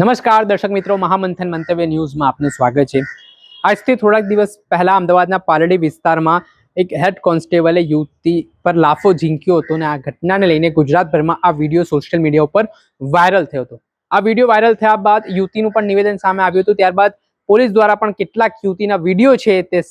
નમસ્કાર, દર્શક મિત્રો. મહામંથન મંતવ્ય ન્યૂઝમાં આપનું સ્વાગત છે. આજથી થોડાક દિવસ પહેલા અમદાવાદના પાલડી વિસ્તારમાં એક હેડ કોન્સ્ટેબલે યુવતી પર લાફો ઝીંક્યો હતો અને આ ઘટનાને લઈને ગુજરાતભરમાં આ વીડિયો સોશિયલ મીડિયા ઉપર વાયરલ થયો હતો. આ વીડિયો વાયરલ થયા બાદ યુવતીનું પણ નિવેદન સામે આવ્યું હતું. ત્યારબાદ પોલીસ દ્વારા પણ કેટલાક યુવતીના વીડિયો છે તે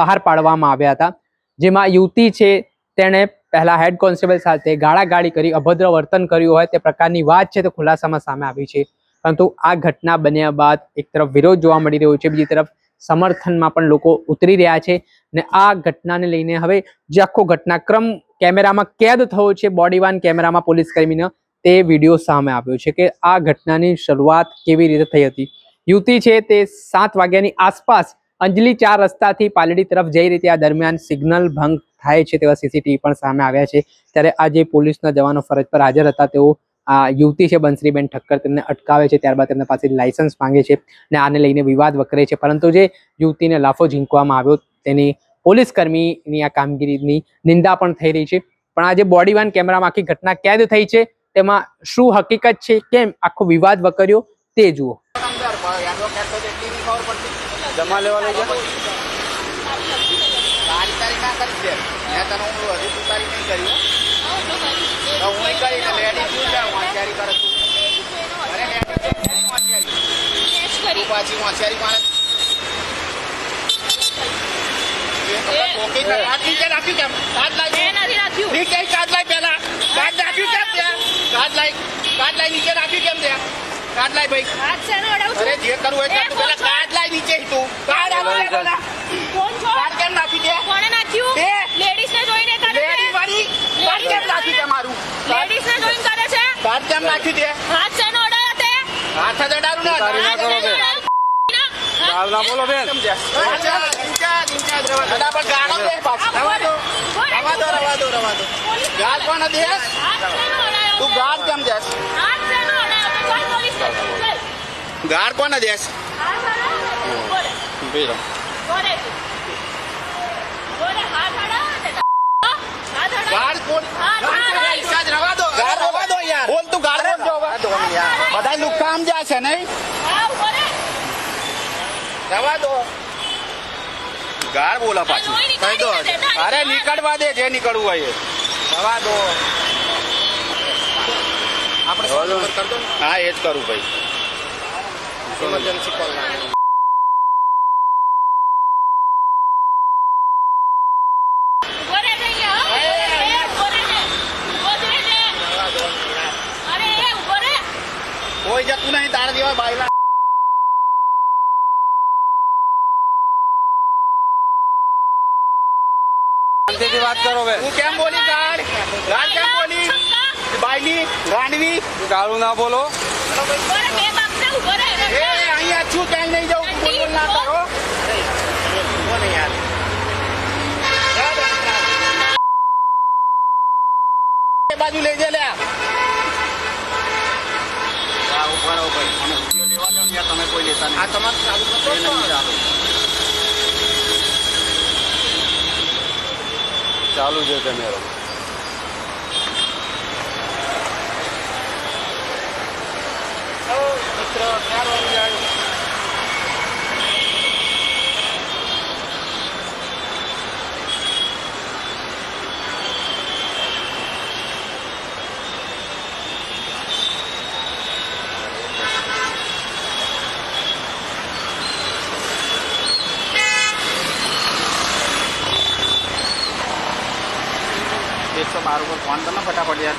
બહાર પાડવામાં આવ્યા હતા. જેમાં યુવતી છે તેણે પહેલા હેડ કોન્સ્ટેબલ સાથે ગાળાગાળી કરી, અભદ્ર વર્તન કર્યું હોય તે પ્રકારની વાત છે તે ખુલાસામાં સામે આવી છે. પરંતુ આ ઘટના બન્યા બાદ એક તરફ વિરોધ જોવા મળી રહ્યો છે, બીજી તરફ સમર્થનમાં પણ લોકો ઉતરી રહ્યા છે અને આ ઘટનાને લઈને હવે જે આખો ઘટનાક્રમ કેમેરામાં કેદ થયો છે બોડી વાન કેમેરામાં પોલીસ કર્મીનો, તે વીડિયો સામે આવ્યો છે કે આ ઘટનાની શરૂઆત કેવી રીતે થઈ હતી. યુવતી છે તે સાત વાગ્યાની આસપાસ અંજલી ચાર રસ્તાથી પાલડી તરફ જઈ રહી હતી. આ દરમિયાન સિગ્નલ ભંગ થાય છે તેવા સીસીટીવી પણ સામે આવ્યા છે. ત્યારે આજે પોલીસના જવાનો ફરજ પર હાજર હતા. તેઓ આ યુવતી છે બંસરીબેન ઠક્કર તેમને અટકાવે છે ત્યારબાદ તેમના પાસે લાયસન્સ માંગે છે અને આને લઈને વિવાદ વકરે છે. પરંતુ જે યુવતીને લાફો ઝીંકવામાં આવ્યો તેની પોલીસ કર્મીની આ કામગીરીની નિંદા પણ થઈ રહી છે. પણ આ જે બોડી વાન કેમેરામાં આખી ઘટના કેદ થઈ છે તેમાં શું હકીકત છે કેમ આખો વિવાદ વકર્યો તે જુઓ. જમા લેવા તારી તારી ના કરી દે મેં તને હું હજી તું તારી નહીં કરી હો. તો હું કરી શું છે હોશિયારી કરે. તું અરે છે? કેની હોશિયારી પાછી હોશિયારી મારે એ ને હાથ નીચે રાખ્યું કેમ હાથ લાગી મારું લેડીઝ ને જોઈન કરે છે રાખ્યું કેમ જે તે તું તું આવું છે નાખી બે. નાખી કેમ નાખી દે હાથ જ અડાડું ને ના કરો બે હાલ ના બોલો બેન. અલા, પણ ગાળો દે પાછો. રવા દો. રવા દો, રવા દો, રવા દો. ગાળ કોને દેસ? તું ગાળ કેમ દેસ? ગાળ કોને દેસ? ઊભી પોલીસ ગાળ કોણ? પૈસા જ રવા દો. રવા દો યાર. બોલ તું ગાળ બોલ જો બધા લુખ્ખા સમજ્યા છે નહીં? રવા દો. ગાળ બોલા પાછું. કહી દો અરે નીકળવા દે જે નીકળવું હોય. રવા દો. આપણે. હા એ જ કરું ભાઈ. ઇમરજન્સી કોલ કોઈ જતું તારા જેવા શાંતિથી વાત કરો બેન તું કેમ બોલી ગાળ ગાળ કેમ બોલી બાયલી ગાંડવી ગાળું ના બોલો એ અહીંયા છું ક્યાંય નહીં જાઉં બોલ બોલ ના કરો બોલ યાર એ બાજુ લઈ જા લે તમે કોઈ લેતા નહીં. આ તમારે ચાલુ કરતો. ચાલુ છે કેમેરો મિત્ર ક્યાં રોવાનું જાય એકસો બાર ઉપર ફોન કર ને ફટાફટ યાર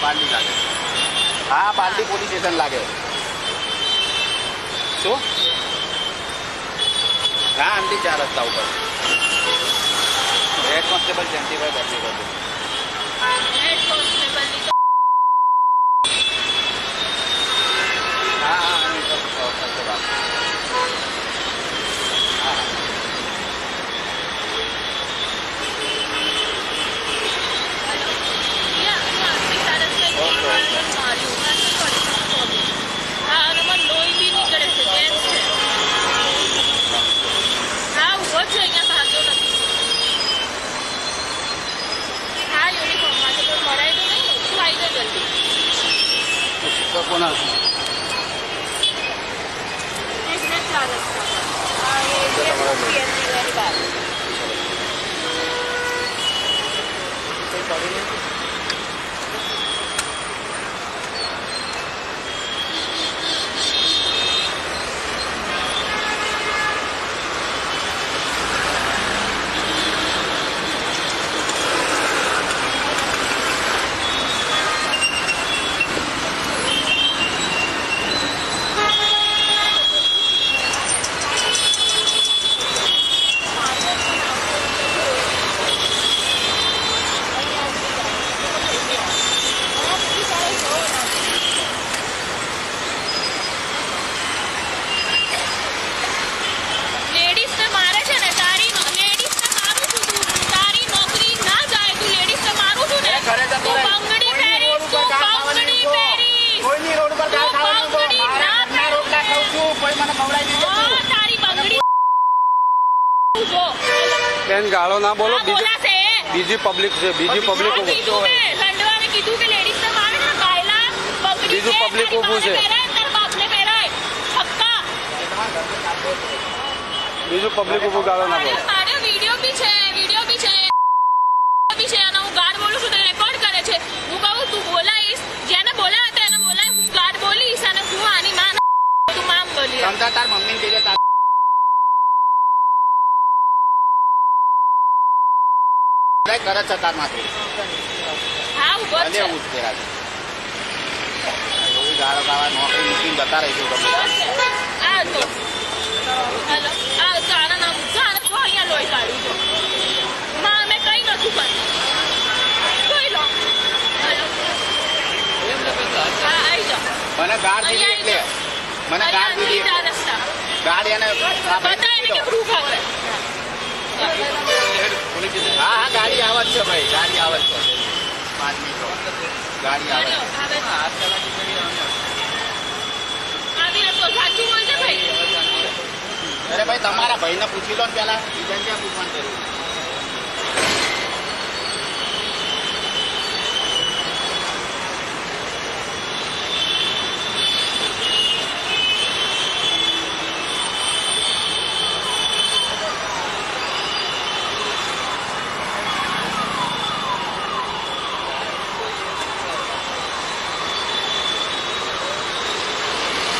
પાલડી લાગે હા પાલડી પોલીસ સ્ટેશન લાગે. શું? હા આંટી ચાર રસ્તા ઉપર. હેડ કોન્સ્ટેબલ જયંતિભાઈ દર્દી stop. કોઈ મને ખવડાવી દીધું તારી બંગડી. જો. બેન ગાળો ના બોલો બીજી પબ્લિક છે બીજી પબ્લિક કીધું મારે ને બંગડી બીજું પબ્લિક ઊભું છે. બીજું પબ્લિક ઉપર ગાળો ના બોલો મારે મારે વીડિયો બી છે વીડિયો બી છે બી છે અને હું ગાર્ડ બોલું છું તો રેકોર્ડ કરે છે હું કહું તું બોલાઈશ જેને બોલાય તો એને બોલાય હું ગાર્ડ બોલીશ અને હું આની માં તું મામ બોલી સમજા તાર મમ્મીને કહેજે તાર કરે છે તાર માથે હા ઊભો જ ભલે છે હું જ તેરા છે. એવી ગાળો ગાવા નોકરી મૂકીને જતા રહીશું તમે ઊભો જ છે. આ તો હેલો આ તો આના નામ જો આને જો અહીંયા લોહી કાઢ્યું જો માં અમે કઈ નથી કર્યું જોઈ લો. હેલો. હા આવી જાઓ. મને ગાળ દીધી એટલે. મને ગાળ દીધી. ગાળ એને હા છે ભાઈ, ગાડી આવે છે. પાંચ મિનિટ ગાડી આવે છે. આવે આવી તો સાચું બોલજે ભાઈ અરે ભાઈ, તમારા ભાઈને પૂછી લો ને પેલા. બીજા ક્યાં પૂછવાનું કર્યું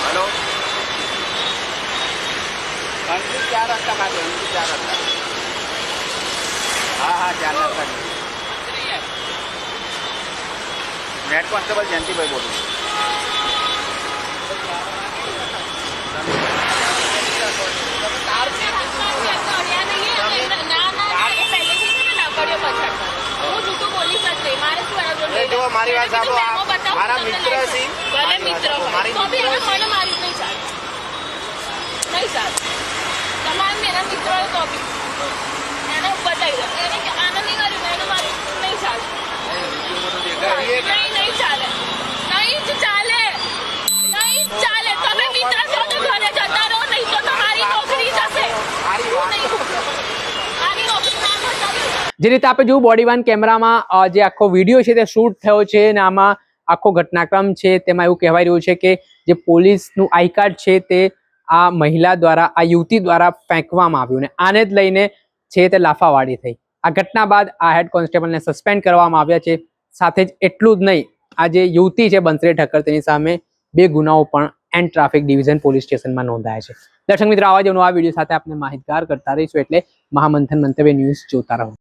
હલો અંજલી ચાર રસ્તા ખાતે અંજલી ચાર રસ્તા ચાર રસ્તા હેડ કોન્સ્ટેબલ જયંતિભાઈ બોલું મારી વાત સાંભળો, મારા મિત્ર છે. મિત્ર મારી મારી નહીં ચાલે તમારે એના મિત્ર તો બી. એને નહીં જ રીતે આપણે જોયું બોડી વન કેમેરામાં જે આખો વીડિયો છે તે શૂટ થયો છે અને આમાં આખો ઘટનાક્રમ છે તેમાં એવું કહેવાય રહ્યું છે કે જે પોલીસનું આઈ કાર્ડ છે, તે આ મહિલા દ્વારા, આ યુવતી દ્વારા ફેંકવામાં આવ્યું ને આને જ લઈને છે તે લાફાવાળી થઈ. આ ઘટના બાદ આ હેડ કોન્સ્ટેબલને સસ્પેન્ડ કરવામાં આવ્યા છે. સાથે જ એટલું જ નહીં, આ જે યુવતી છે બંસરી ઠક્કર તેની સામે બે ગુનાઓ પણ એન્ડ ટ્રાફિક ડિવિઝન પોલીસ સ્ટેશનમાં નોંધાયા છે. દર્શક મિત્રો, આવા જ આ વીડિયો સાથે આપણે માહિતગાર કરતા રહીશું એટલે મહામંથન મંતવ્ય ન્યૂઝ જોતા રહો.